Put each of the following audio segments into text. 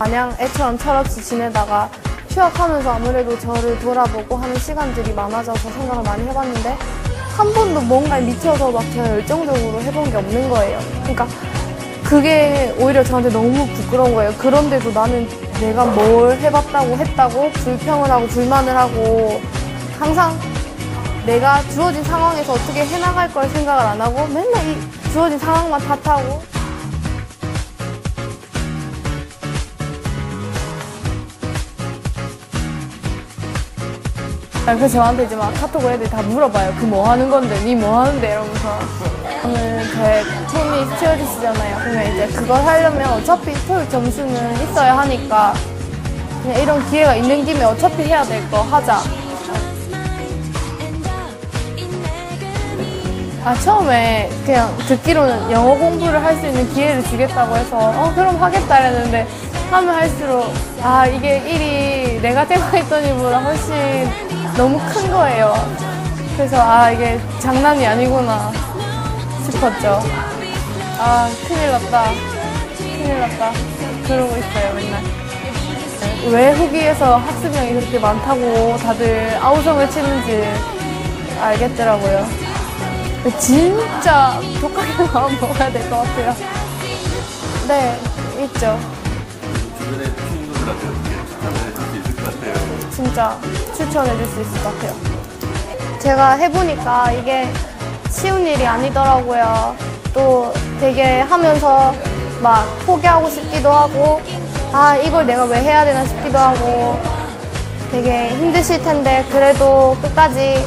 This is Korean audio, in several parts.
마냥 애처럼 철없이 지내다가 휴학하면서 아무래도 저를 돌아보고 하는 시간들이 많아져서 생각을 많이 해봤는데 한 번도 뭔가에 미쳐서 막 제가 열정적으로 해본 게 없는 거예요. 그러니까 그게 오히려 저한테 너무 부끄러운 거예요. 그런데도 나는 내가 뭘 해봤다고 했다고 불평을 하고 불만을 하고 항상 내가 주어진 상황에서 어떻게 해나갈 걸 생각을 안 하고 맨날 이 주어진 상황만 탓하고 그래서 저한테 이제 막 카톡 애들이 다 물어봐요. 그 뭐 하는 건데, 니 뭐 하는데 이러면서. 저는 제 꿈이 스튜어디스잖아요. 그러면 이제 그걸 하려면 어차피 토익 점수는 있어야 하니까 그냥 이런 기회가 있는 김에 어차피 해야 될 거 하자. 아, 처음에 그냥 듣기로는 영어 공부를 할 수 있는 기회를 주겠다고 해서, 어, 그럼 하겠다 이랬는데, 하면 할수록, 아, 이게 일이 내가 생각했던 일보다 훨씬 너무 큰 거예요. 그래서, 아, 이게 장난이 아니구나 싶었죠. 아, 큰일 났다. 큰일 났다. 그러고 있어요, 맨날. 왜 후기에서 학습량이 그렇게 많다고 다들 아우성을 치는지 알겠더라고요. 진짜 독하게 마음 먹어야 될 것 같아요. 네, 있죠. 주변에 친구들한테 추천해 줄 수 있을 것 같아요. 진짜 추천해 줄 수 있을 것 같아요. 제가 해보니까 이게 쉬운 일이 아니더라고요. 또 되게 하면서 막 포기하고 싶기도 하고, 아, 이걸 내가 왜 해야 되나 싶기도 하고, 되게 힘드실 텐데, 그래도 끝까지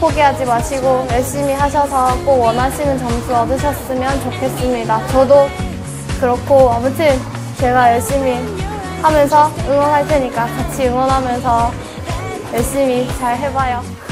포기하지 마시고 열심히 하셔서 꼭 원하시는 점수 얻으셨으면 좋겠습니다. 저도 그렇고, 아무튼 제가 열심히 하면서 응원할 테니까 같이 응원하면서 열심히 잘 해봐요.